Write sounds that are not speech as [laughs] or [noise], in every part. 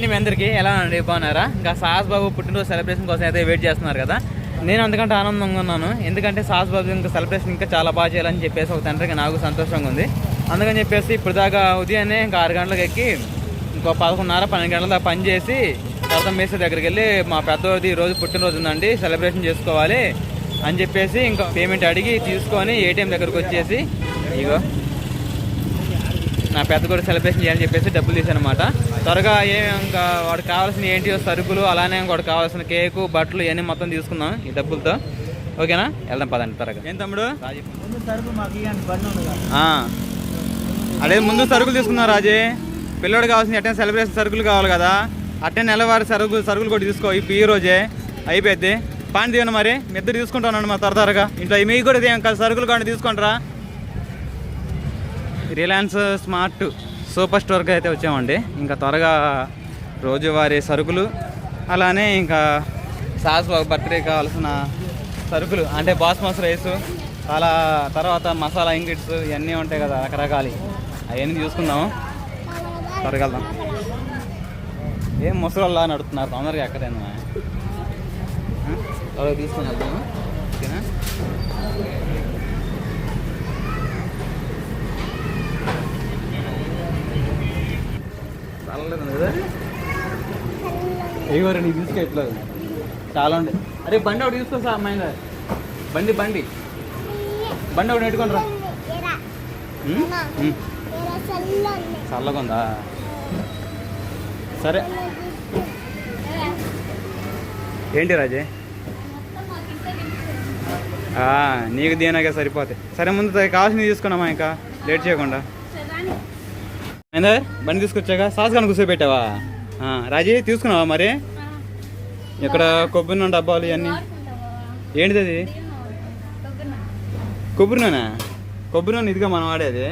మీ అందరికీ ఎలా అండి బాగున్నారా? ఇంకా సాహస్ బాబు పుట్టినరోజు సెలబ్రేషన్ కోసం అయితే వెయిట్ చేస్తున్నారు కదా. నేను అందుకంటే ఆనందంగా ఉన్నాను. ఎందుకంటే సాహస్ బాబు ఇంకా సెలబ్రేషన్ ఇంకా చాలా బాగా చేయాలని చెప్పేసి ఒక తండ్రికి నాకు సంతోషంగా ఉంది. అందుకని చెప్పేసి ఇప్పుడు దాకా ఉదయాన్నే ఇంకా ఆరు గంటలకు ఎక్కి ఇంకో పదకొండున్నర పన్నెండు గంటల దాకా పని చేసి తర్వాత మేస్త్రి దగ్గరికి వెళ్ళి మా పెద్దోది రోజు పుట్టినరోజు ఉందండి సెలబ్రేషన్ చేసుకోవాలి అని చెప్పేసి ఇంకా పేమెంట్ అడిగి తీసుకొని ఏటీఎం దగ్గరకు వచ్చేసి ఇగో నా పెద్ద కూడా సెలబ్రేషన్ చేయాలని చెప్పేసి డబ్బులు తీసాను అనమాట త్వరగా ఏ ఇంకా వాడికి కావాల్సిన ఏంటి సరుకులు అలానే వాడికి కావాల్సిన కేకు బట్టలు ఇవన్నీ మొత్తం తీసుకుందాం ఈ డబ్బులతో. ఓకేనా? వెళ్దాం పదండి త్వరగా. ఏం తమ్ముడు. అదే ముందు సరుకులు తీసుకున్నావు రాజే. పిల్లోడు కావాల్సిన అట్టే సెలబ్రేషన్ సరుకులు కావాలి కదా. అట్టే నెలవారి సరుకులు సరుకులు కూడా తీసుకో ఈ రోజే అయిపోద్ది పాని తీయండి మరి మీ ఇద్దరు తీసుకుంటానండి మా త్వర త్వరగా. ఇంట్లో మీకు కూడా సరుకులు కానీ తీసుకుంటారా రిలయన్స్ స్మార్ట్ సూపర్ స్టోర్కి అయితే వచ్చామండి. ఇంకా త్వరగా రోజువారీ సరుకులు అలానే ఇంకా సాస్ బర్త్డే కావాల్సిన సరుకులు అంటే బాస్మస్ రైస్ అలా తర్వాత మసాలా ఇంగ్రీడియంట్స్ ఇవన్నీ ఉంటాయి కదా రకరకాలు. అవన్నీ చూసుకుందాము. త్వరగా వెళ్దాం. ఏం ముసలల్లా నడుతున్నారు తొందరగా ఎక్కడైనా తీసుకుని వెళ్దాము ఓకేనా ఎవరు నీకు తీసుకెట్లేదు చాలా ఉండే. అరే బండి ఒకటి తీసుకో సార్ అమ్మాయి గారు. బండి బండి. బండి ఒకటి నెట్టుకొని రా. చల్లగా ఉందా? సరే. ఏంటి రాజే? ఆ, నీకు దీనాకే సరిపోతాయి. సరే ముందు కావాల్సింది తీసుకున్నామా ఇంకా? లేట్ చేయకుండా. ఏందా బండి తీసుకొచ్చాక సాస్ కానీ కూర్చోబెట్టావా రాజీ తీసుకున్నావా మరి? ఇక్కడ కొబ్బరి నూనె డబ్బాలు ఇవన్నీ? ఏంటిది అది? కొబ్బరి నూనె కొబ్బరి నూనె ఇదిగా మనం వాడేది.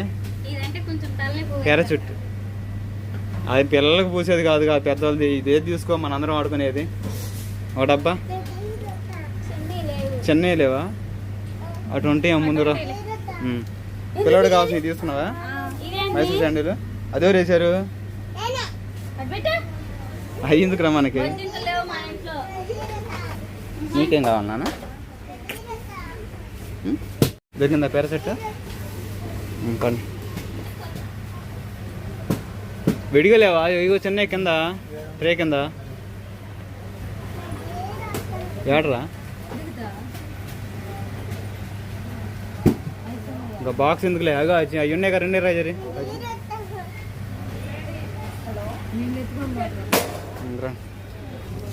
ఎర్ర చుట్టు. అది పిల్లలకు పూసేది కాదు కాదు పెద్దవాళ్ళది. ఇదే తీసుకో మనందరం వాడుకునేది. ఒక డబ్బా. చెన్నై లేవా? అటు ఉంటాయి ముందు రా ఉమ్. పిల్లవాడు కావాల్సిన తీసుకున్నావా? మైసూర్ శాండిల్? అదే వేసారు అవి ఎందుకు రా మనకి లేవు మా ఇంట్లో. నీకేం కావాలి నాన్న? ఉమ్? దొరికిందా పేరసెట్ పండి విడిగా లేవా ఇగో చెన్నై కింద ట్రే కింద. ఏడరా? ఇంకా బాక్స్ ఎందుకులే? అగా అవి ఉన్నాయి కదా రెండే రాజరి.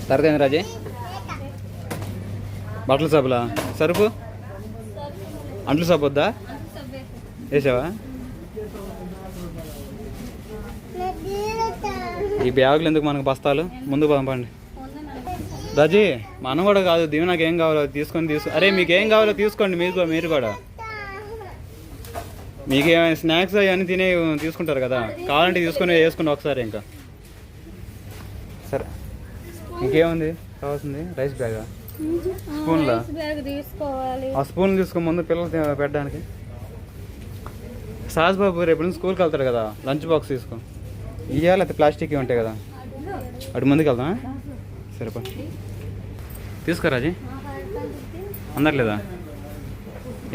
తరగతి రాజే? బట్టల సబ్బులా? సరుపు అంట్లు సబ్బు వద్దా? వేసావా? ఈ బ్యాగులు ఎందుకు మనకు బస్తాలు? ముందు పంపండి రాజీ మనం కూడా కాదు దీవి నాకు ఏం కావాలో తీసుకొని తీసు. అరే మీకు ఏం కావాలో తీసుకోండి మీరు కూడా మీరు కూడా. మీకు స్నాక్స్ అవన్నీ తినే తీసుకుంటారు కదా. కావాలంటే తీసుకొని వేసుకోండి ఒకసారి ఇంకా. ఇంకేముంది? కావాల్సింది రైస్ బ్యాగా? స్పూన్లా? ఆ స్పూన్ తీసుకో ముందు పిల్లలు పెట్టడానికి. సాస్ బాబు రేపు నుంచి స్కూల్కి వెళ్తాడు కదా లంచ్ బాక్స్ తీసుకో. ఇవ్వాలి అయితే ప్లాస్టిక్ ఉంటాయి కదా. అటు ముందుకు వెళ్దాం సరిపో తీసుకో రాజీ. అందట్లేదా?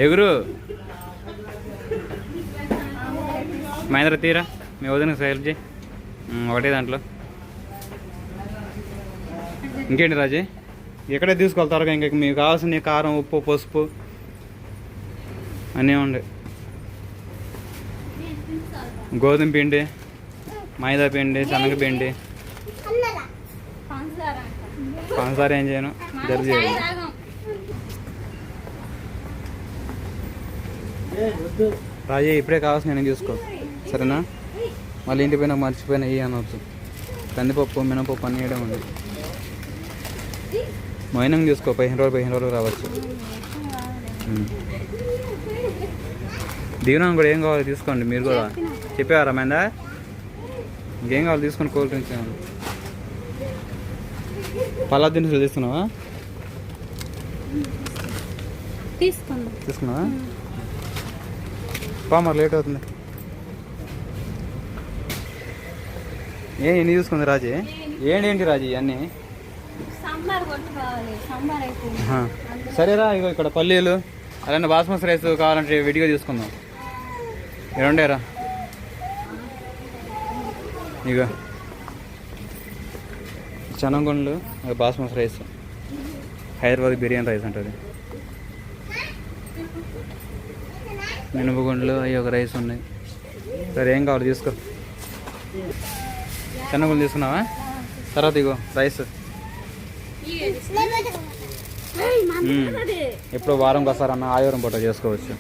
ఎగురు. మహేంద్ర తీరా మీ వదిన ఉమ్, ఒకటే దాంట్లో. ఇంకేంటి రాజీ? ఇక్కడే తీసుకెళ్తారు ఇంకా మీకు కావాల్సిన కారం ఉప్పు పసుపు అన్నీ ఉండే. గోధుమ పిండి మైదా పిండి శనగపిండి పంచదార ఏం చేయను జరుగు రాజే ఇప్పుడే కావాల్సిన నేను తీసుకో. సరేనా? మళ్ళీ ఇంటి పోయినా మర్చిపోయినా ఇవి అనవచ్చు కందిపప్పు మినపప్పు అన్నీ వేయడం ఉంది మైనం చూసుకో పదిహేను రోజులు పదిహేను రోజులు రావచ్చు. దీవెన కూడా ఏం కావాలో తీసుకోండి మీరు కూడా. చెప్పారా మైందా ఇంకేం కావాలి తీసుకొని కూల్ డ్రింక్స్ పలా దినుసులు తీసుకున్నావా? తీసుకుందాం తీసుకున్నావా? పా మరి లేట్ అవుతుంది. ఏ ఎన్ని చూసుకుంది రాజీ? ఏంటి ఏంటి రాజు ఇవన్నీ సరేరా ఇగో ఇక్కడ పల్లీలు అలానే బాస్మతి రైస్ కావాలంటే విడిగా తీసుకుందాం. ఏమండేరా ఉండేరా ఇగో. శనగొండలు బాస్మతి రైస్. హైదరాబాద్ బిర్యానీ రైస్ అంటది. మినపగుండ్లు అవి ఒక రైస్ ఉన్నాయి. సరే ఏం కావాలి తీసుకో. శనగలు తీసుకున్నావా? తర్వాత ఇగో రైస్. మ్మ్. ఎప్పుడో వారంకి వస్తారన్న ఆదివారం పూట చేసుకోవచ్చు.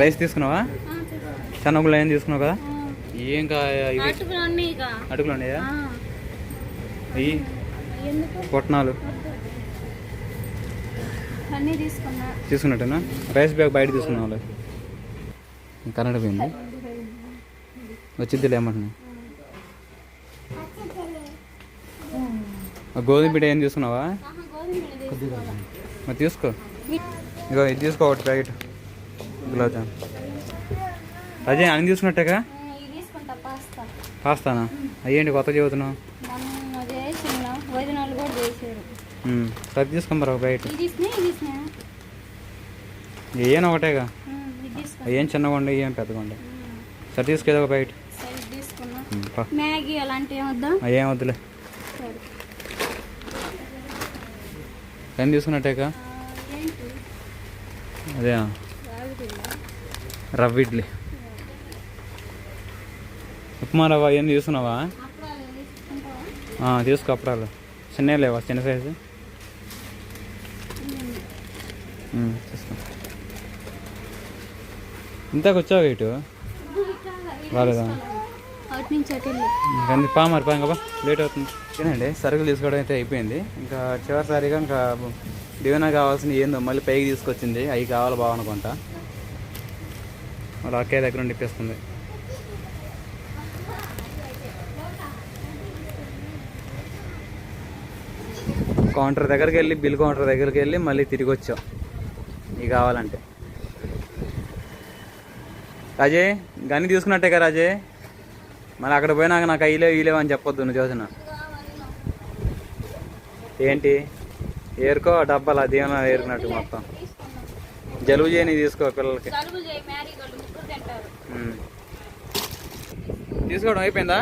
రైస్ తీసుకున్నావా? శనగలు ఏం తీసుకున్నావు కదా? ఏం అటుకులు ఉన్నాయి? పొట్నాలు. అన్నీ తీసుకున్నా. తీసుకున్నట్టేనా? రైస్ బ్యాగ్ బయట తీసుకున్నాం వాళ్ళు కన్నడ పోయింది? వచ్చిద్దిలే ఏమంటున్నా? ఆ గోధుమ పిట ఏం తీసుకున్నావా? మరి తీసుకో. ఇగో ఇది తీసుకో ఒకటి ప్యాకెట్. గులాబ్ జామ్. అజయ్ అన్ని తీసుకున్నట్టేగా? పాస్తానా? అయ్యేంటి కొత్త చెబుతున్నావు మనం అది చేసిన వదినాలు కూడా చేసారు ఉమ్, సరే తీసుకో మరి ఒక తీసినా ఏం ఒకటేగా? ఏం చిన్నగా ఉండే ఏం పెద్దగా ఉండే సరే తీసుకేదో ఒక పా. మ్యాగీ అలాంటివి ఏం వద్దులే. ఏంటి? అదే రవ్వ ఇడ్లీ. ఉప్మా రవ్వ ఏం తీసుకున్నావా? అప్పుడు తీసుకో అప్పుడాలు చిన్న లేవా? చిన్న సైజు ఉమ్, తీసుకో ఇంతకు వచ్చావు ఇటు? రాలేదా? అటు కానీ పా మరి పా ఇంకా లేట్ అవుతుంది. తినండి సరుకులు తీసుకోవడం అయితే అయిపోయింది. ఇంకా చివరిసారిగా ఇంకా డివైనా కావాల్సిన ఏందో మళ్ళీ పైకి తీసుకొచ్చింది. అవి కావాలి బాగా మళ్ళీ అక్కయ్య దగ్గర నుండి ఇప్పేస్తుంది కౌంటర్ దగ్గరికి వెళ్ళి బిల్ కౌంటర్ దగ్గరికి వెళ్ళి మళ్ళీ తిరిగి వచ్చాం. ఇవి కావాలంటే. రాజే గని తీసుకున్నట్టే కదా రాజే. మళ్ళీ అక్కడ పోయినాక నాకు అయ్యలేవు ఇలేవు అని చెప్పొద్దు నువ్వు చూసిన. ఏంటి? ఏరుకో డబ్బాలు దీవెన ఏరుకున్నట్టు మొత్తం. జలుబు చేయని తీసుకో పిల్లలకి. తీసుకోవడం అయిపోయిందా?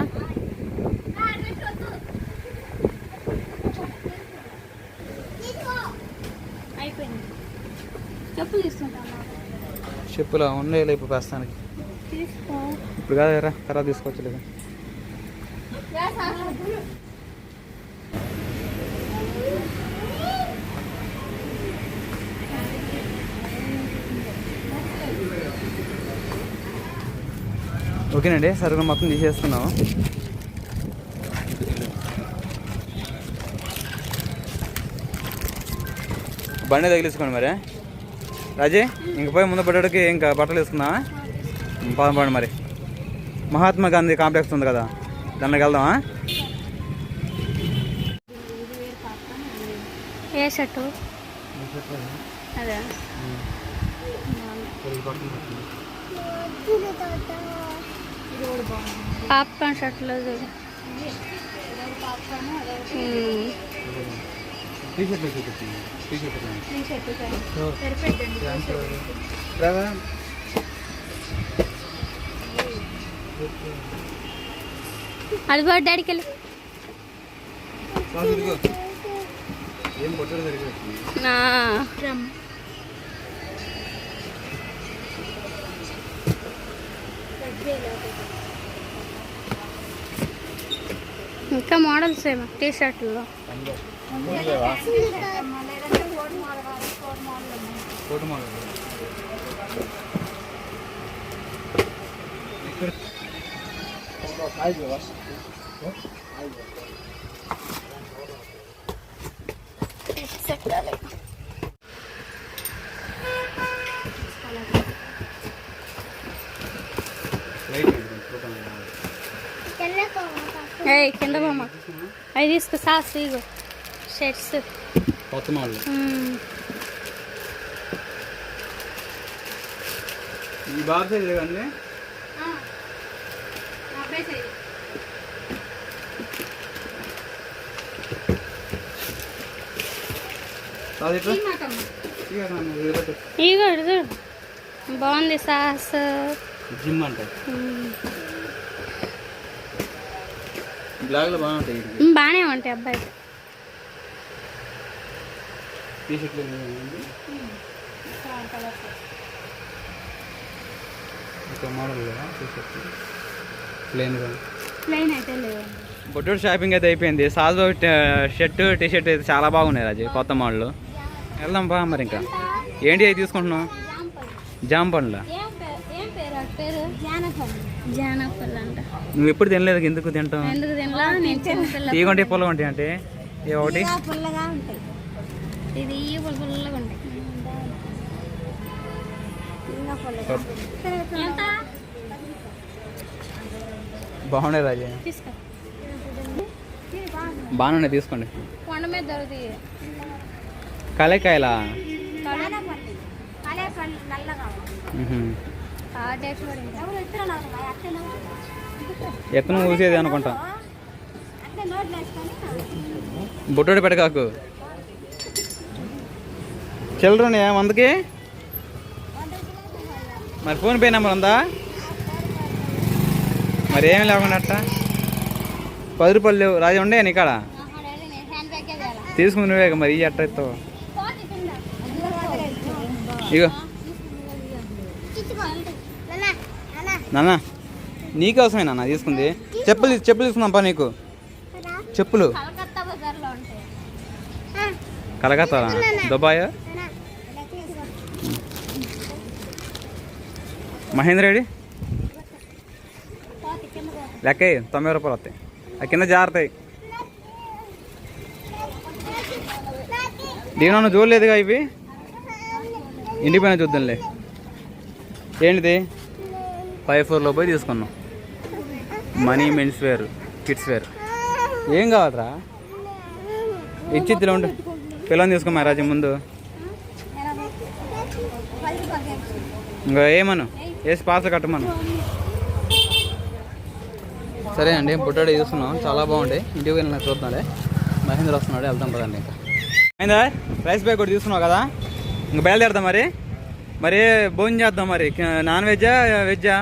చెప్పులు ఉండేలే ఇప్పుడు ప్రస్తుతానికి. ఇప్పుడు కాదు కదా తర్వాత తీసుకోవచ్చు లేదా? ఓకేనండి సరుకులు మొత్తం తీసేస్తున్నాము. బండి తగిలించుకోండి మరి. రాజీ ఇంక పోయి ముందు పడ్డాడికి ఇంకా బట్టలు వేసుకుందామా? పదం పడండి మరి. మహాత్మా గాంధీ కాంప్లెక్స్ ఉంది కదా దానికి వెళ్దామా? ఏ షర్టు? అదే. పాప్కార్న్ షర్ట్లో చూడు. మ్మ్. అది కూడా డాడీకి వెళ్ళి నా ఇంకా మోడల్స్ ఏమో టీ షర్ట్లో కోటు మాల కింద బొమ్మ. అవి తీసుకో సాస్ ఇగో షర్ట్స్ కొత్త మోడల్. ఈ బాబు సైజ్ అండి అది ఎట్లా? ఇక నన్ను వదిలిపెట్టు. ఇగో ఇటు చూడు. బాగుంది సాస్. జిమ్ అంటే. బాగానే ఉంటాయి అబ్బాయి. టీ షర్ట్లు ఉన్నాయండి. ఒక మోడల్ కదా టీ షర్ట్ ప్లెయిన్గా ప్లెయిన్ అయితే లేవు. బొట్టూరు షాపింగ్ అయితే అయిపోయింది. సాజు షర్ట్ టీ షర్ట్ అయితే చాలా బాగున్నాయి రాజు కొత్త మోడల్ వెళ్దాం బా మరి ఇంకా. ఏంటి అవి తీసుకుంటున్నావు? జామ పండ్ల? నువ్వు ఎప్పుడు తినలేదు ఎందుకు చిన్నపిల్ల తీగంటే పొలం ఉంటాయి అంటే? ఏ ఒకటి? బాగున్నాయి రాజు. తీసుకో. బాగానే తీసుకోండి కొండ మీద దొరుకుతాయి. కలేకాయలా. ఎత్తనం ఊసేది అనుకుంటా? బుట్టోడు పెడకాకు. చిల్లరనే వందకి? మరి ఫోన్ పే నెంబర్ ఉందా? మరి ఏమి లేకుండా అట్ట? పది రూపాయలు లేవు. రాజు ఉండే నీ కాడ? ఆహా, డాడీ, నేను హ్యాండ్ బ్యాగే తేలా. తీసుకుని నువ్వే మరి ఈ అట్ట ఇస్తావు? ఇగో. నాన్న. నీకోసమే నాన్న తీసుకుంది. చెప్పులు చెప్పులు తీసుకుందాంపా నీకు. చెప్పులు. కలకత్తా దుబాయ్? మహేంద్ర రెడ్డి? లెక్క తొంభై రూపాయలు వస్తాయి. ఆ కింద జారుతాయి దీని చూడలేదుగా ఇవి? పైన చూద్దాంలే. ఏంటిది? ఫైవ్ ఫోర్లో పోయి తీసుకున్నాం. మనీ మెన్స్ వేర్ కిడ్స్ వేర్. ఏం కావాలరా? ఇచ్చిద్దిలో ఉండు పిల్లని తీసుకో మహారాజు ముందు. ఇంకా ఏమను? వేసి పాసలు కట్టమను. సరే అండి బుడ్డాడు చూస్తున్నాం. చాలా బాగుంటాయి ఇంటికి వెళ్ళిన చూద్దాంలే. మహేంద్ర వస్తున్నాడు వెళ్తాం పదండి ఇంకా. మహేంద్ర రైస్ బ్యాగ్ కూడా తీసుకున్నావు కదా? ఇంక బయలుదేరదాం మరి. మరి భోజనం చేద్దాం మరి. నాన్ వెజ్జా వెజ్జా?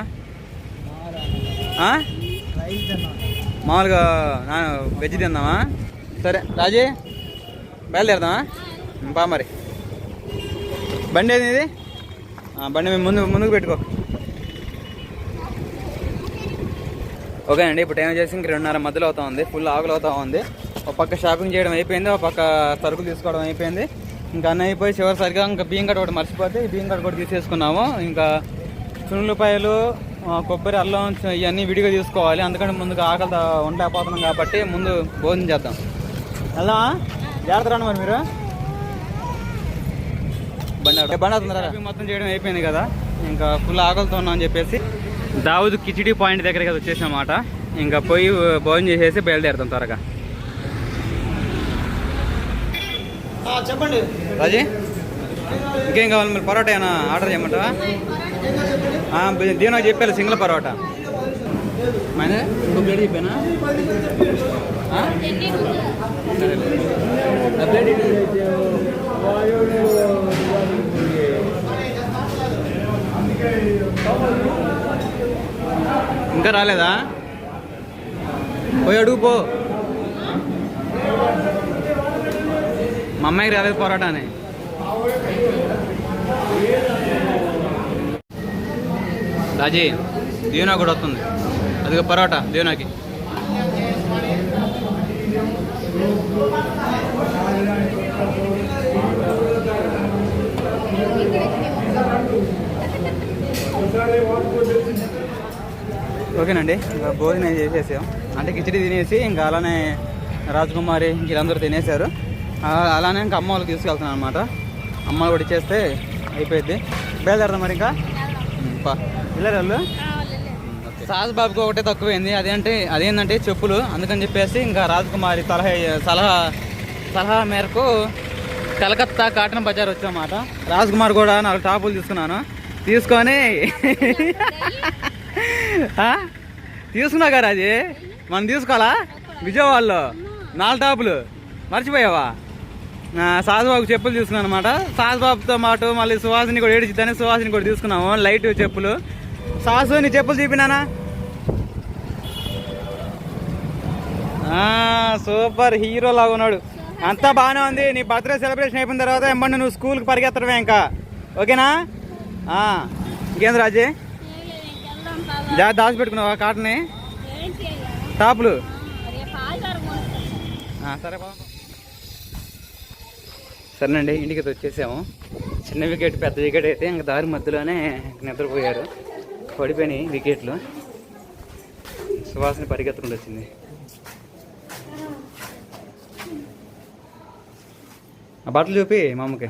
మామూలుగా వెజ్ తిందామా? సరే రాజీ. బయలుదేరదామా? బా మరి. బండి ఏది ఇది? బండి మేము ముందు ముందుకు పెట్టుకో. ఓకే అండి ఇప్పుడు టైం వచ్చేసి ఇంక రెండున్నర మధ్యలో అవుతా ఉంది. ఫుల్ ఆకులు అవుతా ఉంది. ఒక పక్క షాపింగ్ చేయడం అయిపోయింది ఒక పక్క సరుకులు తీసుకోవడం అయిపోయింది. ఇంకా అన్నీ అయిపోయి చివరిసరిగా ఇంకా బియ్యం కట్ట ఒకటి మర్చిపోతే ఈ బియ్యం కట్ట కూడా తీసేసుకున్నాము. ఇంకా చున్నులపాయలు ఆ, కొబ్బరి అల్లం ఇవన్నీ విడిగా తీసుకోవాలి. అందుకని ముందుగా ఆకలితో ఉండలేకపోతున్నాం కాబట్టి ముందు భోజనం చేద్దాం. వెళ్దామా జాగ్రత్త రండి మరి మీరు. బండి బండి మొత్తం చేయడం అయిపోయింది కదా. ఇంకా ఫుల్ ఆకలితో ఉన్నాం అని చెప్పేసి. దావుద్ కిచిడి పాయింట్ దగ్గరికి వచ్చేసామాట ఇంకా పోయి భోజనం చేసేసి బయలుదేరుతాం త్వరగా. చెప్పండి. రాజీ ఇంకేం కావాలి? మరి పరోటా ఏమైనా ఆర్డర్ చేయమంటావా? దీని చెప్పారు సింగిల్ పరోటా. మైనా ఇంకో ప్లేట్ చెప్పానా? ప్లేట్ ఇంకా రాలేదా? పోయి అడుగు పో. మా అమ్మాయికి రాలేదు పరోటా అని రాజీ దీవెనా కూడా వస్తుంది. అదిగో పరోటా దీవెనాకి. ఓకేనండి ఇంకా భోజనం చేసేసాం. అంటే కిచిడి తినేసి ఇంకా అలానే రాజకుమారి వీళ్ళందరూ తినేశారు. అలానే ఇంకా అమ్మ వాళ్ళకి తీసుకెళ్తున్నాను అనమాట అమ్మ కూడా ఇచ్చేస్తే అయిపోయింది బయలుదేరదాం మరి ఇంకా? వెళ్ళారు వాళ్ళు? సాజ్ బాబుకి ఒకటే తక్కువైంది. అదేంటే అదేంటంటే చెప్పులు. అందుకని చెప్పేసి ఇంకా రాజకుమారి సలహా సలహా సలహా మేరకు కలకత్తా కాటన్ బజార్ వచ్చామాట రాజ్ కుమార్ కూడా నాలుగు టాపులు తీసుకున్నాను. తీసుకొని? [laughs] తీసుకున్నా కదా అది? మనం తీసుకోవాలా? విజయవాడలో. నాలుగు టాపులు. మర్చిపోయావా? ఆ, సాధుబాబుకి చెప్పులు తీసుకున్నాను అనమాట సాధుబాబుతో పాటు మళ్ళీ సుహాసిని కూడా ఏడిచిద్దని సుహాసిని కూడా తీసుకున్నాము. లైట్ చెప్పులు. సాసు నీ చెప్పులు చూపినానా సూపర్ హీరో లాగా ఉన్నాడు. అంతా బాగానే ఉంది. నీ బర్త్డే సెలబ్రేషన్ అయిపోయిన తర్వాత ఎంబండి నువ్వు స్కూల్కి పరిగెత్తడమే ఇంకా. ఓకేనా? ఇంకేంది రాజీ? జాగ్రత్త దాచి పెట్టుకున్నావా కాటని టాపులు? సరే బాబా సరేనండి ఇంటికి అయితే వచ్చేసాము. చిన్న వికెట్ పెద్ద వికెట్ అయితే ఇంకా దారి మధ్యలోనే నిద్రపోయారు. పడిపోయినాయి వికెట్లు. సువాసన పరిగెత్తుకుంటూ వచ్చింది. ఆ బట్టలు చూపి మా అమ్మకి